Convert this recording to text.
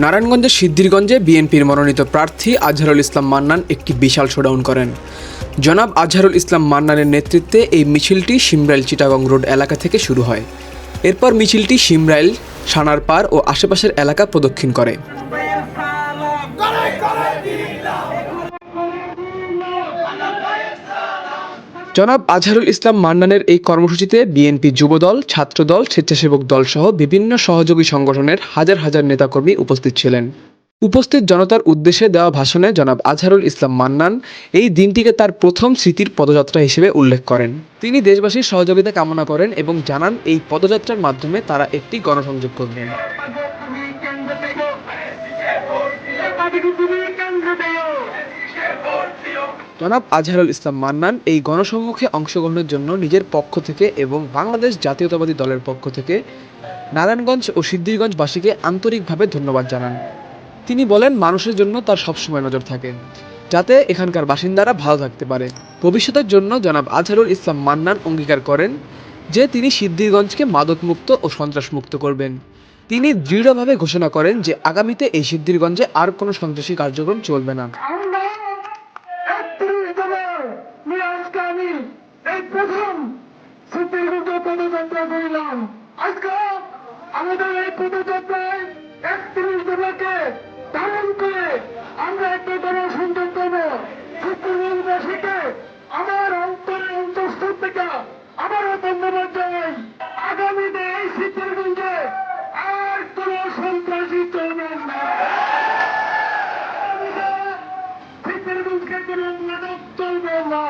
নারায়ণগঞ্জের সিদ্ধিরগঞ্জে বিএনপির মনোনীত প্রার্থী আজহারুল ইসলাম মান্নান একটি বিশাল শোডাউন করেন জনাব আজহারুল ইসলাম মান্নানের নেতৃত্বে এই মিছিলটি সিমরাইল চিটাগং রোড এলাকা থেকে শুরু হয় এরপর মিছিলটি সিমরাইল সানারপাড় ও আশেপাশের এলাকা প্রদক্ষিণ করে জনাব আজহারুল ইসলাম মান্নানের এই কর্মসূচিতে বিএনপি যুবদল, ছাত্রদল, স্বেচ্ছাসেবক দল সহ বিভিন্ন সহযোগী সংগঠনের হাজার হাজার নেতাকর্মী উপস্থিত ছিলেন। উপস্থিত জনতার উদ্দেশ্যে দেওয়া ভাষণে জনাব আজহারুল ইসলাম মান্নান এই দিনটিকে তার প্রথম স্মৃতির পদযাত্রা হিসেবে উল্লেখ করেন। তিনি দেশবাসীর সহযোগিতা কামনা করেন এবং জানান এই পদযাত্রার মাধ্যমে তারা একটি গণসংযোগ করবেন। জনাব আজহারুল ইসলাম মান্নান এই গণসম্মুখে অংশগ্রহণের জন্য নিজের পক্ষ থেকে এবং বাংলাদেশ জাতীয়তাবাদী দলের পক্ষ থেকে নারায়ণগঞ্জ ও সিদ্ধিরগঞ্জবাসীকে আন্তরিকভাবে ধন্যবাদ জানান। তিনি বলেন, মানুষের জন্য তার সবসময় নজর থাকে, যাতে এখানকার বাসিন্দারা ভালো থাকতে পারে। ভবিষ্যতের জন্য জনাব আজহারুল ইসলাম মান্নান অঙ্গীকার করেন যে তিনি সিদ্ধিরগঞ্জকে মাদকমুক্ত ও সন্ত্রাসমুক্ত করবেন। তিনি দৃঢ়ভাবে ঘোষণা করেন যে আগামীতে এই সিদ্ধিরগঞ্জে আর কোনো সন্ত্রাসী কার্যক্রম চলবে না। প্রথম সুপ্রিমকোর্টে পদযাত্রা করিলাম। আজকে আমাদের এই পদযাত্রায় একত্রিশ ধারণ করে আমরা একটা সুন্দর দেব সুপ্রিমবাসীকে আমার অন্তরের অন্তঃস্থল আবারও ধন্যবাদ জানাই। আগামীতে এই সিদ্ধান্তগঞ্জে আর কোন সন্ত্রাসী চলবে না। চলবে না।